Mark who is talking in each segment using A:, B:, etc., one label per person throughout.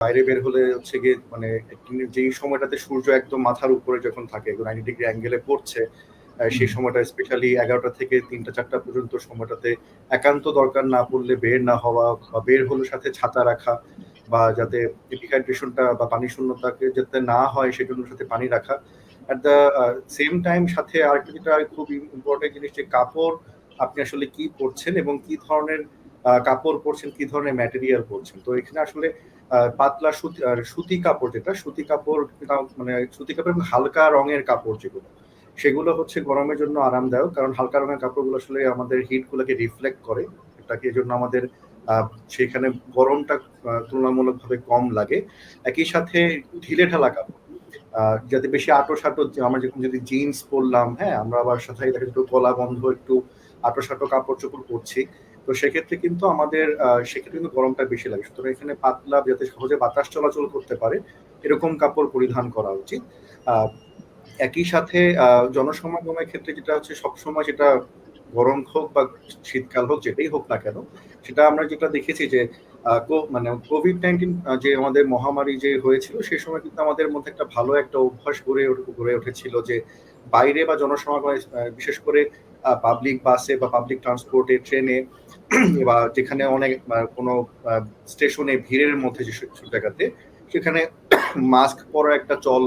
A: বাইরে বের হলে হচ্ছে গিয়ে মানে যেই সময়টাতে সূর্য একদম মাথার উপরে যখন থাকে নাইনটি ডিগ্রি অ্যাঙ্গেলে পড়ছে সেই সময়টা স্পেশালি এগারোটা থেকে তিনটা চারটা পর্যন্ত সময়টাতে একান্ত দরকার না পড়লে বের না হওয়া বা বের হলে সাথে ছাতা রাখা বা যাতে ডিহাইড্রেশনটা বা পানি শূন্যতাকে যাতে না হয় সেজন্য সাথে পানি রাখা। অ্যাট দ্য সেম টাইম সাথে আরেকটা যেটা খুব ইম্পর্টেন্ট জিনিস যে কাপড় আপনি আসলে কি পরছেন এবং কি ধরনের কাপড় পরছেন, কি ধরনের ম্যাটেরিয়াল পরছেন? তো এখানে আসলে পাতলা সুতি সুতি কাপড় যেটা, সুতি কাপড় মানে সুতি কাপড় এবং হালকা রঙের কাপড় যেগুলো, সেগুলো হচ্ছে গরমের জন্য আরামদায়ক। কারণ হালকা রঙের কাপড়গুলো আসলে আমাদের হিট গুলোকে রিফ্লেক্ট করে। এটাকে এই জন্য আমাদের সেখানে গরমটা তুলনামূলকভাবে কম লাগে। একই সাথে ঢিলে ঢালা কাপড় যাতে বেশি আটো সাটো আমরা যখন যদি জিন্স পরলাম হ্যাঁ আমরা আবার সাথে একটু গলা বন্ধ একটু আটো সাটো কাপড় চোপড় পরছি তো সেক্ষেত্রে কিন্তু আমাদের সেক্ষেত্রে কিন্তু গরমটা বেশি লাগে। সুতরাং এখানে পাতলা যাতে সহজে বাতাস চলাচল করতে পারে, এরকম কাপড় পরিধান করা উচিত। একই সাথে জনসমাগমের ক্ষেত্রে যেটা হচ্ছে, সবসময় যেটা গরম হোক বা শীতকাল হোক, যেটাই হোক না কেন, সেটা আমরা যেটা দেখেছি যে মানে কোভিড নাইন্টিন যে আমাদের মহামারী যে হয়েছিল সেই সময় কিন্তু আমাদের মধ্যে একটা ভালো একটা অভ্যাস গড়ে গড়ে উঠেছিল যে, বাইরে বা জনসমাগমে বিশেষ করে পাবলিক বাসে বা পাবলিক ট্রান্সপোর্টে ট্রেনে বা যেখানে অনেক কোনো স্টেশনে ভিড়ের মধ্যে যেসব জায়গাতে সেখানে মাস্ক পরা একটা চল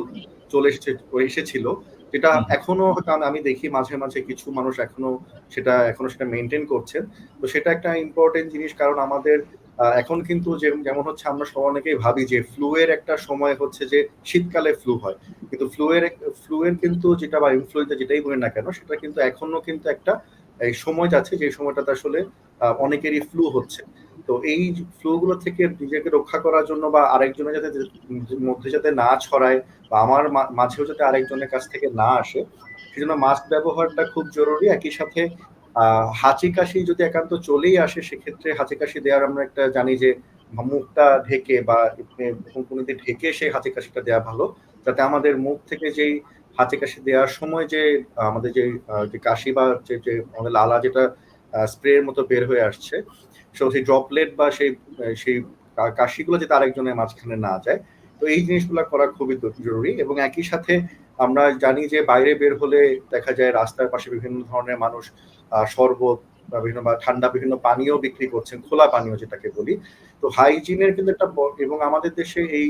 A: চলে এসেছে এসেছিল যেটা এখনও আমি- দেখি মাঝে মাঝে কিছু মানুষ এখনও সেটা এখনও সেটা মেনটেন করছেন। তো সেটা একটা ইম্পর্টেন্ট জিনিস কারণ আমাদের এখন কিন্তু যেমন হচ্ছে আমরা সব অনেকেই ভাবি যে ফ্লু এর একটা সময় হচ্ছে যে শীতকালে ফ্লু হয়। কিন্তু ফ্লু এর ফ্লু এর কিন্তু যেটা বা ইনফ্লুয়েঞ্জা যেটাই বলি না কেন, সেটা কিন্তু এখনও কিন্তু একটা এই সময় যাচ্ছে, যে সময়টাতে আসলে অনেকেরই ফ্লু হচ্ছে। তো এই ফ্লু গুলো থেকে নিজেকে রক্ষা করার জন্য বা আরেকজনের যাতে মধ্যে যাতে না ছড়ায় বা আমার মাঝেও যাতে আরেকজনের কাছ থেকে না আসে, সেজন্য মাস্ক ব্যবহারটা খুব জরুরি। একই সাথে হাঁচি কাশি যদি একান্ত চলেই আসে, সেক্ষেত্রে হাঁচি কাশি দেওয়ার আমরা একটা জানি যে, মুখটা ঢেকে বা কোনোদিন ঢেকে সেই হাঁচি কাশিটা দেওয়া ভালো। যাতে আমাদের মুখ থেকে যেই হাঁচি কাশি দেওয়ার সময় যে, আমাদের যে যে কাশি বা যে যে, আমাদের লালা যেটা স্প্রের মতো বের হয়ে আসছে সেই ড্রপলেট বা সেই সেই কাশিগুলো যাতে আরেকজনের মাঝখানে না যায় তো এই জিনিসগুলো করা খুবই জরুরি এবং একই সাথে আমরা জানি যে বাইরে বের হলে দেখা যায় রাস্তার পাশে বিভিন্ন ধরনের মানুষ শরবত বা বিভিন্ন ঠান্ডা বিভিন্ন পানীয় বিক্রি করছেন, খোলা পানীয় যেটাকে বলি। তো হাইজিনের কিন্তু একটা এবং আমাদের দেশে এই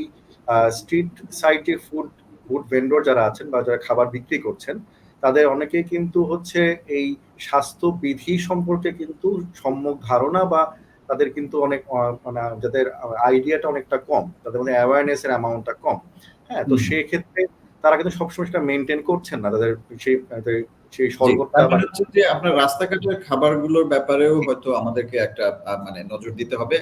A: স্ট্রিট সাইডে ফুড ফুড ভেন্ডর যারা আছেন বা যারা খাবার বিক্রি করছেন, তাদের অনেকেই কিন্তু হচ্ছে এই স্বাস্থ্য বিধি সম্পর্কে কিন্তু সম্যক ধারণা বা তাদের কিন্তু অনেক মানে যাদের আইডিয়াটা অনেকটা কম তাদের মানে অ্যাওয়ারনেস এর অ্যামাউন্টটা কম। হ্যাঁ তো
B: সেক্ষেত্রে
A: সেই ক্ষেত্রে তারা কিন্তু সবসময় সেটা মেনটেন করছেন না তাদের সেই সেই বা
B: মানে আপনার রাস্তাঘাটের খাবারগুলোর ব্যাপারেও হয়তো আমাদেরকে একটা মানে নজর দিতে হবে।